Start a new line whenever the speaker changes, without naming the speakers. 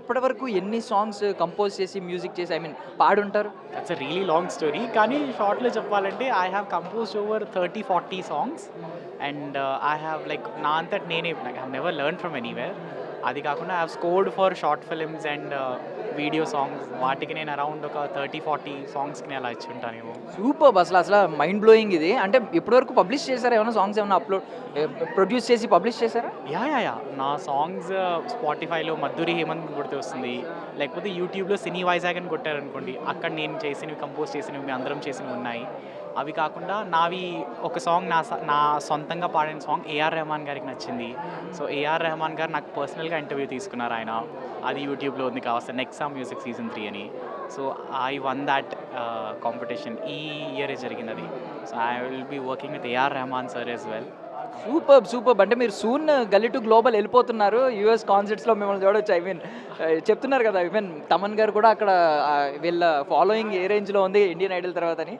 ఇప్పటి వరకు ఎన్ని సాంగ్స్ కంపోజ్ చేసి మ్యూజిక్ చేసి I mean పాడుంటారు?
That's a really long story కానీ షార్ట్లో చెప్పాలంటే I have composed over thirty forty songs and I have like నా అంతటి నేనే like I never learn from anywhere అది కాకుండా I scored for short films and video songs వాటికి నేను అరౌండ్ ఒక థర్టీ ఫార్టీ సాంగ్స్కి నేను అలా ఇచ్చి ఉంటానేమో
సూపర్ అసలు అసలు మైండ్ బ్లోయింగ్ ఇది. అంటే ఇప్పటి వరకు పబ్లిష్ చేశారా? ఏమైనా సాంగ్స్ ఏమైనా అప్లోడ్ ప్రొడ్యూస్ చేసి పబ్లిష్ చేశారా?
Yeah yeah yeah. నా సాంగ్స్ స్పాటిఫైలో మధురి హేమంత్ గుర్తు వస్తుంది. లేకపోతే యూట్యూబ్లో సినీ వైజాగ్ అని కొట్టారనుకోండి అక్కడ నేను చేసినవి కంపోజ్ చేసినవి మీ అందరం చేసినవి ఉన్నాయి. అవి కాకుండా నావి ఒక సాంగ్ నా స- నా సొంతంగా పాడిన సాంగ్ ఏఆర్ రెహమాన్ గారికి నచ్చింది. సో ఏఆర్ రెహమాన్ గారు నాకు పర్సనల్గా ఇంటర్వ్యూ తీసుకున్నారు ఆయన. అది యూట్యూబ్లో ఉంది కావస్తే నెక్సా మ్యూజిక్ సీజన్ త్రీ అని. So I won that competition ఈ ఇయరే జరిగింది అది so I will be working with A R Rahman sir as well.
Super super. అంటే మీరు సూన్ గల్లీ టు గ్లోబల్ వెళ్ళిపోతున్నారు. యూఎస్ కాన్సర్ట్స్లో మిమ్మల్ని చూడొచ్చు ఐ మీన్ చెప్తున్నారు కదా ఐ మీన్ తమన్ గారు కూడా అక్కడ వీళ్ళ ఫాలోయింగ్ ఏ రేంజ్లో ఉంది ఇండియన్ ఐడల్ తర్వాత అని.